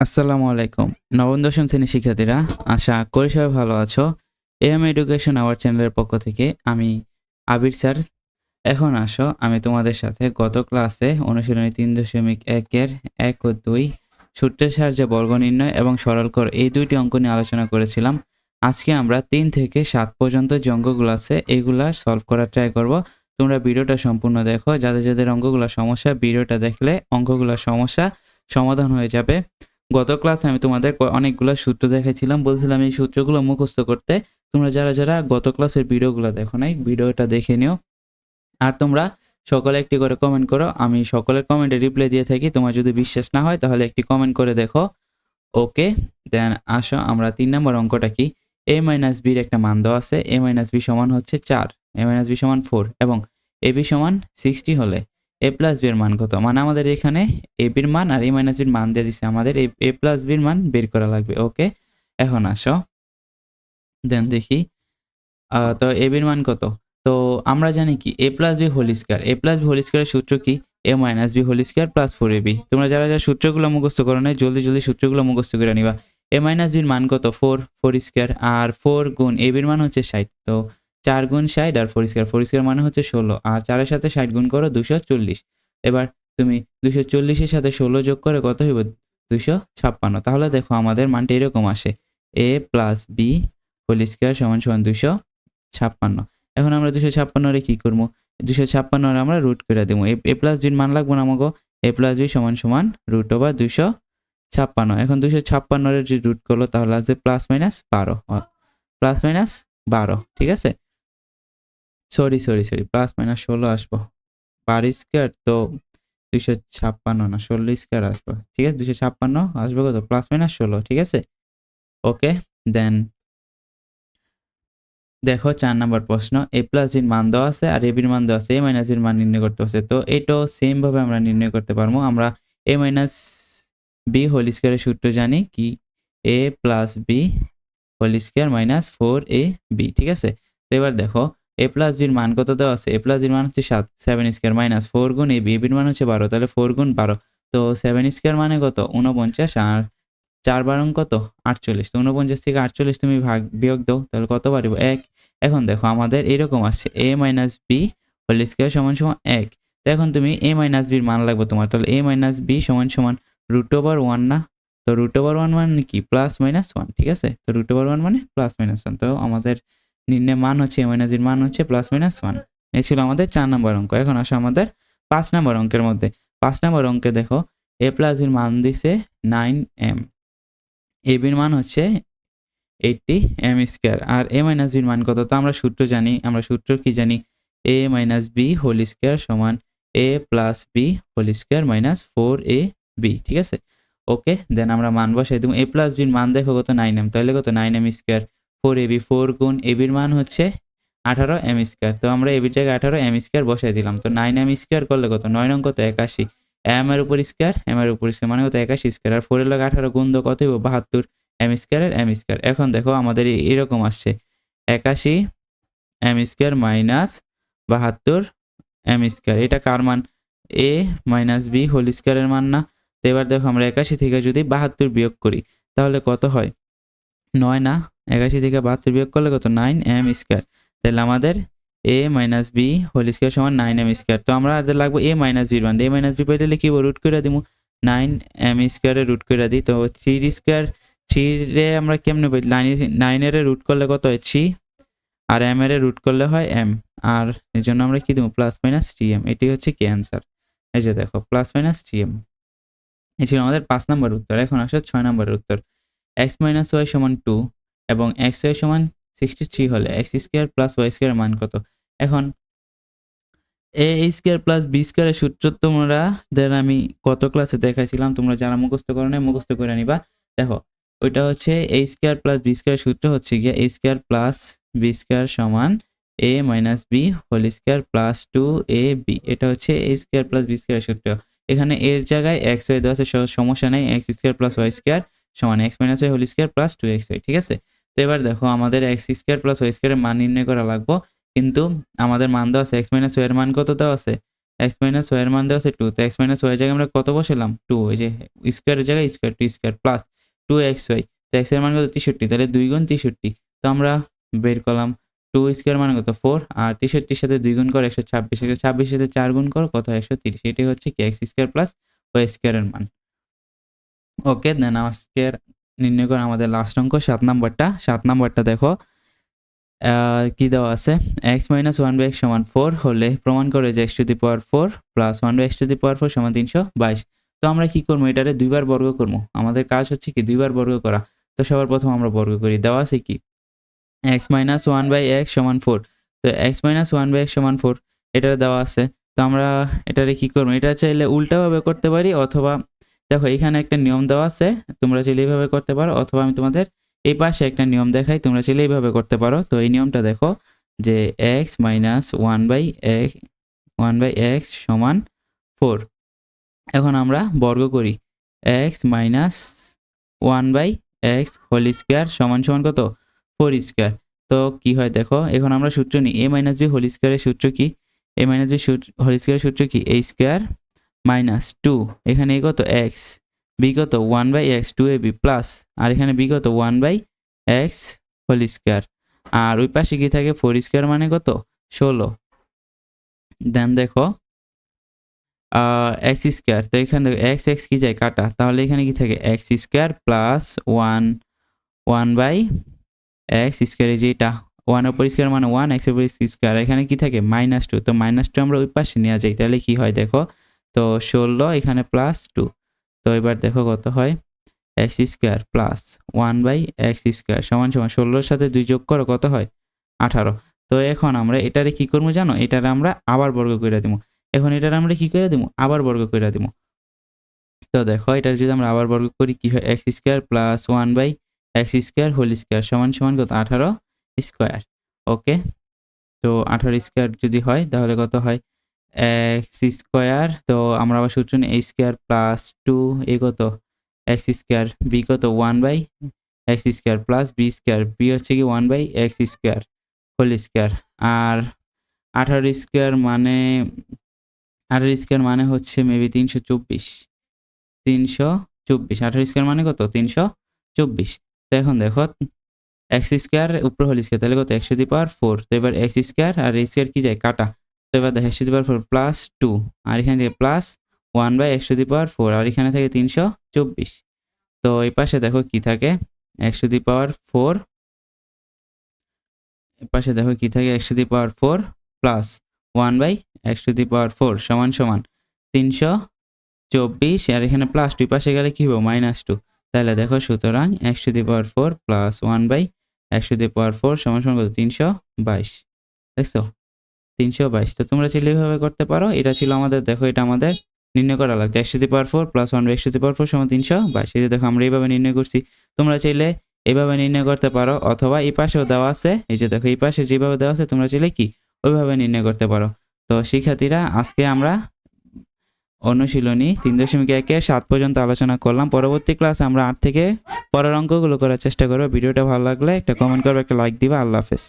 আসসালামু আলাইকুম। নবম, দশম শ্রেণির শিক্ষার্থীরা, আশা করি সবাই ভালো আছো। এম এডুকেশন আওয়ার চ্যানেলের পক্ষ থেকে আমি আবির স্যার। এখন আসো, আমি তোমাদের সাথে গত ক্লাসে অনুশীলনী তিন দশমিক একের এক ও দুই সূত্রের সাহায্যে বর্গ নির্ণয় এবং সরলকর এই দুইটি অঙ্ক নিয়ে আলোচনা করেছিলাম। আজকে আমরা তিন থেকে সাত পর্যন্ত যে অঙ্কগুলো আছে, এগুলা সলভ করার ট্রাই করব। তোমরা ভিডিওটা সম্পূর্ণ দেখো। যাদের যাদের অঙ্কগুলো সমস্যা, ভিডিওটা দেখলে অঙ্কগুলো সমস্যা সমাধান হয়ে যাবে। গত ক্লাসে আমি তোমাদের অনেকগুলো সূত্র দেখাইছিলাম। বলছিলাম এই সূত্রগুলো মুখস্থ করতে। তোমরা যারা যারা গত ক্লাসের ভিডিওগুলো দেখো নাই, ভিডিওটা দেখে নিও। আর তোমরা সকলে একটি করে কমেন্ট করো। আমি সকলের কমেন্টে রিপ্লাই দিয়ে থাকি। তোমার যদি বিশ্বাস না হয়, তাহলে একটি কমেন্ট করে দেখো। ওকে দেন আসো, আমরা তিন নম্বর অঙ্কটা কি? এ মাইনাস বির একটা মান দেওয়া আছে। এ মাইনাস বি সমান হচ্ছে চার। এ মাইনাস বি সমান ফোর এবং এ বি সমান সিক্সটি হলে এ প্লাস বি এর মান কত? মানে আমাদের এখানে এ বির মান আর এ মাইনাস বির মান দিয়ে দিছে। আমাদের এ প্লাস বির মান বের করা লাগবে। ওকে এখন আসো। দেন দেখি। তো এ বির মান কত? তো আমরা জানি কি A plus B whole square A plus B whole স্কয়ারের সূত্র কি? A minus B whole square plus four A B তোমরা যারা যারা সূত্রগুলো মুখস্থ করো না জলদি জলদি সূত্রগুলো মুখস্থ করে নিবা। এ মাইনাস বির মান কত? ফোর ফোর স্কয়ার আর ফোর গুণ এ বির মান হচ্ছে ষাট। তো চার গুণ ষাট আর ফোর স্কয়ার ফোর স্কয়ার মানে হচ্ছে ষোলো। আর চারের সাথে ষাট গুণ করো, দুশো চল্লিশ। এবার তুমি দুশো চল্লিশের সাথে ষোলো যোগ করে কত হইব? দুশো ছাপ্পান্ন। তাহলে দেখো আমাদের মানটা এরকম আসে। A plus B whole square সমান সমান দুশো ছাপ্পান্ন। এখন আমরা দুশো ছাপ্পান্নরে কী করব? দুশো ছাপ্পান্নরে আমরা রুট করে দেবো। এ প্লাস বির মান লাগবো না আমাকে এ প্লাস বি সমান সমান রুট ওভার দুশো ছাপ্পান্ন। এখন দুশো ছাপ্পান্নরে যে রুট করল, তাহলে আসবে প্লাস মাইনাস বারো। প্লাস মাইনাস বারো, ঠিক আছে? Sorry sorry sorry, plus minus ষোলো আসব। বার স্কোয়ার তো দুশো ছাপ্পান্ন না, ষোলো স্কোয়ার আসব। ঠিক আছে দুশো ছাপ্পান্ন আসবে কত? প্লাস মাইনাস ষোলো, ঠিক আছে? ওকে, দেন দেখো চার নম্বর প্রশ্ন। এ প্লাস জির মান দেওয়া আছে আর এ বির মান দেওয়া আছে, এ মাইনাস এর মান নির্ণয় করতে হচ্ছে। তো এটাও সেম ভাবে আমরা নির্ণয় করতে পারব। আমরা এ মাইনাস বি হোল স্কোয়ারের সূত্র জানি কি? A plus B whole square minus four A B, ঠিক আছে? তো এবার দেখো এ প্লাস বির মান কত দেওয়া আছে? এ প্লাস বির মান হচ্ছে সাত। সেভেন স্কোয়ার মাইনাস ফোর গুণ এ বির মান হচ্ছে বারো। তাহলে ফোর গুণ বারো। তো সেভেন স্কোয়ার মানে কত? উনপঞ্চাশ আর চার বারং কত? আটচল্লিশ। তো উনপঞ্চাশ থেকে আটচল্লিশ তুমি ভাগ, বিয়োগ দাও, তাহলে কত পারিব এক। এখন দেখো, আমাদের এরকম আসছে। A minus B whole square সমান সমান এক। তো এখন তুমি এ মাইনাস বির মান লাগবে তোমার। তাহলে এ মাইনাস বি সমান সমান রুট ওভার ওয়ান না? তো রুট ওভার ওয়ান মানে কি? প্লাস মাইনাস ওয়ান ঠিক আছে? তো রুট ওভার ওয়ান মানে প্লাস মাইনাস ওয়ান তো আমাদের নির্ণয় মান হচ্ছে এ মাইনাস বির মান হচ্ছে প্লাস মাইনাস ওয়ান এই ছিল আমাদের চার নম্বর অঙ্ক। এখন আসো আমাদের পাঁচ নম্বর অঙ্কের মধ্যে। পাঁচ নম্বর অঙ্কে দেখো এ প্লাস এর মান দিছে নাইন এম এ বির মান হচ্ছে এইটটি এম স্কোয়ার আর এ মাইনাস বির মান কত? তো আমরা সূত্র জানি। আমরা সূত্র কি জানি? A minus B whole square সমান A plus B whole square minus four A B ঠিক আছে? ওকে দেন আমরা মান বসাই দেবো। এ প্লাস বির মান দেখো কত? নাইন এম তাহলে কত? Nine M square four AB, four গুণ এবির মান হচ্ছে আঠারো এম স্কোয়ার। তো আমরা এ বিটাকে আঠারো এম স্কোয়ার বসাই দিলাম। তো নাইন এম স্কোয়ার করলে কত? নয় নং কত? একাশি। এম এর উপর স্কোয়ার, এম এর উপর স্কোয়ার মানে কত? একাশি স্কোয়ার। আর ফোরের লগে আঠারো গুণ দাও, কত বাহাত্তর এম স্কোয়ারের এম স্কোয়ার। এখন দেখো আমাদের এরকম আসছে। একাশি এম স্কোয়ার মাইনাস বাহাত্তর এম স্কোয়ার। এটা কার মান? এ মাইনাস বি হোল স্কোয়ারের মান না। তো এবার দেখো আমরা একাশি থেকে যদি বাহাত্তর বিয়োগ করি, তাহলে কত হয়? নয় না একাশি থেকে বাহাত্তর বিয়োগ করলে কত? Nine M square. তাহলে আমাদের A minus B whole square সমান নাইন এম স্কোয়ার। তো আমরা আমাদের লাগবো এ মাইনাস বির মান এ মাইনাস বি পেতে লিখিব রুট করে দিব নাইন এম স্কোয়ারে রুট করে দিই। তো থ্রি স্কোয়ার, থ্রিরে আমরা কেমনে পাই? নাইন, নাইনের রুট করলে কত হয়? থ্রি। আর এম এর রুট করলে হয় এম। আর এই জন্য আমরা কি দেবো প্লাস মাইনাস থ্রি এম। এটি হচ্ছে কি অ্যান্সার? এই যে দেখো, প্লাস মাইনাস থ্রি এম। এই ছিল আমাদের পাঁচ নম্বর উত্তর। এখন আসো ছয় নম্বরের উত্তর। এক্স মাইনাস ওয়াই সমান টু। এবং এক্স ওয়াই সমান সিক্সটি থ্রি হলে X square plus Y square মান কত? এখন এ স্কোয়ার প্লাস বি স্কোয়ারের সূত্র তোমরা দেন আমি কত ক্লাসে দেখাইছিলাম, তোমরা যারা মুখস্থ করো না মুখস্থ করে নিবা। দেখো, ওইটা হচ্ছে A square plus B square সূত্র হচ্ছে গিয়ে A square plus B square সমান A minus B whole square plus two A B এটা হচ্ছে A square plus B square সূত্র। এখানে এর জায়গায় এক্স ওয়াই দেওয়া আছে, সমস্যা নেই X square plus Y square সমান X minus Y whole square plus two X Y ঠিক আছে? তো এবার দেখো, আমাদের এক্স স্কোয়ার প্লাস ওয়াই স্কোয়ারের মান নির্ণয় করা লাগবো। কিন্তু আমাদের মান দেওয়া আছে এক্স মাইনাস ওয়াই এর মান কত দেওয়া আছে? এক্স মাইনাস ওয়াই এর মান দেওয়া আছে টু তো এক্স মাইনাস ওয়াই জায়গায় আমরা কত বসালাম? টু ওই যে স্কোয়ারের জায়গায় square two square plus two X Y তো এক্সের মান কত? তেষট্টি। তাহলে দুই গুণ তেষট্টি। তো আমরা বের করলাম টু স্কোয়ার মানে কত? ফোর আর তেষট্টির সাথে দুই গুণ করে, একশো ছাব্বিশ। একশো ছাব্বিশের সাথে চার গুণ করো, কত? একশো তিরিশ। এটাই হচ্ছে কি? এক্স স্কোয়ার প্লাস ওয়াই স্কোয়ারের মান। ওকে দেন আজকের নির্ণয় করে, আমাদের লাস্ট অঙ্ক, সাত নাম্বারটা সাত নাম্বারটা দেখো। কি দেওয়া আছে? X minus one by X সমান ফোর হলে প্রমাণ করে যে X to the power four plus one by X to the power four সমান তিনশো বাইশ। তো আমরা কি করব? এটারে দুইবার বর্গ করব। আমাদের কাজ হচ্ছে কি? দুইবার বর্গ করা। তো সবার প্রথম আমরা বর্গ করি। দেওয়া আছে কি? X minus one by X সমান ফোর তো X minus one by X সমান ফোর এটারে দেওয়া আছে। তো আমরা এটারে কি করব? এটা চাইলে উল্টাভাবে করতে পারি অথবা দেখো, এখানে একটা নিয়ম দেওয়া আছে, তোমরা চাইলে এইভাবে করতে পারো, অথবা আমি তোমাদের এই পাশে একটা নিয়ম দেখাই, তোমরা চাইলে এইভাবে করতে পারো। তো এই নিয়মটা দেখো, যে X minus one by X one by X সমান ফোর এখন আমরা বর্গ করি X minus one by X whole square সমান সমান কত? ফোর স্কোয়ার তো কি হয় দেখো, এখন আমরা সূত্র নিই এ মাইনাস বি হোল স্কোয়ারের সূত্র কি? এ মাইনাস বি হোল স্কোয়ারের সূত্র কি? A square minus two. এখানে এ কত এক্স বি কত one by X two A B plus আর এখানে বি কত one by X whole square আর ওই পাশে কি থাকে? ফোর স্কোয়ার মানে কত? ষোলো। দেন দেখো এক্স স্কোয়ার তো এখানে এক্স এক্স কি যায়? কাটা। তাহলে এখানে কি থাকে? X square plus one one by X square এই যে এটা। ওয়ানের উপর স্কোয়ার মানে ওয়ান এক্সের উপর স্কোয়ার এখানে কি থাকে? মাইনাস টু তো মাইনাস টু আমরা ওই পাশে নিয়ে যাই। তাহলে কি হয়? দেখো তো ষোলো, এখানে প্লাস টু তো এবার দেখো কত হয়? X square plus one by X square সমান সমান। ষোলোর সাথে দুই যোগ করো, কত হয়? আঠারো। তো এখন আমরা এটারে কি করব জানো? এটারে আমরা আবার বর্গ করে দিব। এখন এটার আমরা কি করে দিব? আবার বর্গ করে দিব। তো দেখো, এটার যদি আমরা আবার বর্গ করি, কি হয়? X square plus one by X square whole square সমান সমান কত? আঠারো স্কোয়ার ওকে তো আঠারো স্কোয়ার যদি হয়, তাহলে কত হয়? এক্স স্কোয়ার, তো আমরা আবার সূত্র নিই, A square plus two A কত? এক্স স্কোয়ার বি কত? One by X square plus B square, B হচ্ছে কি one by X square, whole square. আর আঠারো স্কোয়ার মানে আঠারো স্কোয়ার মানে হচ্ছে মেবি তিনশো চব্বিশ তিনশো চব্বিশ। আঠারো স্কোয়ার মানে কত? তিনশো চব্বিশ। তো এখন দেখো, এক্স স্কোয়ার উপর হোল স্কোয়ার, তাহলে কত? একশো দি পাওয়ার ফোর। তো এবার এক্স স্কোয়ার আর স্কোয়ার কি যায়? কাটা। এবার দেখো একশো the power four plus two আর এখানে থেকে প্লাস ওয়ান বাই একশো দি পাওয়ার ফোর আর এখানে থাকে তিনশো চব্বিশ। তো এই পাশে দেখো কি থাকে? একশো দি পাওয়ার ফোর পাশে দেখো কি থাকে? একশো the power four plus one by একশো দি পাওয়ার ফোর সমান সমান তিনশো চব্বিশ, আর এখানে প্লাস টু পাশে গেলে কি হবে? মাইনাস টু তাহলে দেখো সুতরাং একশো the power four plus one by একশো দি পাওয়ার ফোর সমান সমান কত? তিনশো বাইশ। দেখছ? তিনশো বাইশ। তো তোমরা চাইলে এইভাবে করতে পারো। এটা ছিল আমাদের, দেখো এটা আমাদের নির্ণয় করা লাগছে একশো the power four plus one একশো দি পাওয়ার ফোর সমান তিনশো বাইশ। এই দেখো আমরা এইভাবে নির্ণয় করছি। তোমরা চাইলে এইভাবে নির্ণয় করতে পারো, অথবা এই পাশেও দেওয়া আছে, এই যে দেখো এই পাশে যেভাবে দেওয়া আছে, তোমরা চাইলে কি ওইভাবে নির্ণয় করতে পারো। তো শিক্ষার্থীরা, আজকে আমরা অনুশীলনী তিন দশমিক একে সাত পর্যন্ত আলোচনা করলাম। পরবর্তী ক্লাসে আমরা আট থেকে পরের অঙ্কগুলো করার চেষ্টা করব। ভিডিওটা ভালো লাগলে একটা কমেন্ট করবে, একটা লাইক দিবা। আল্লাহ হাফেজ।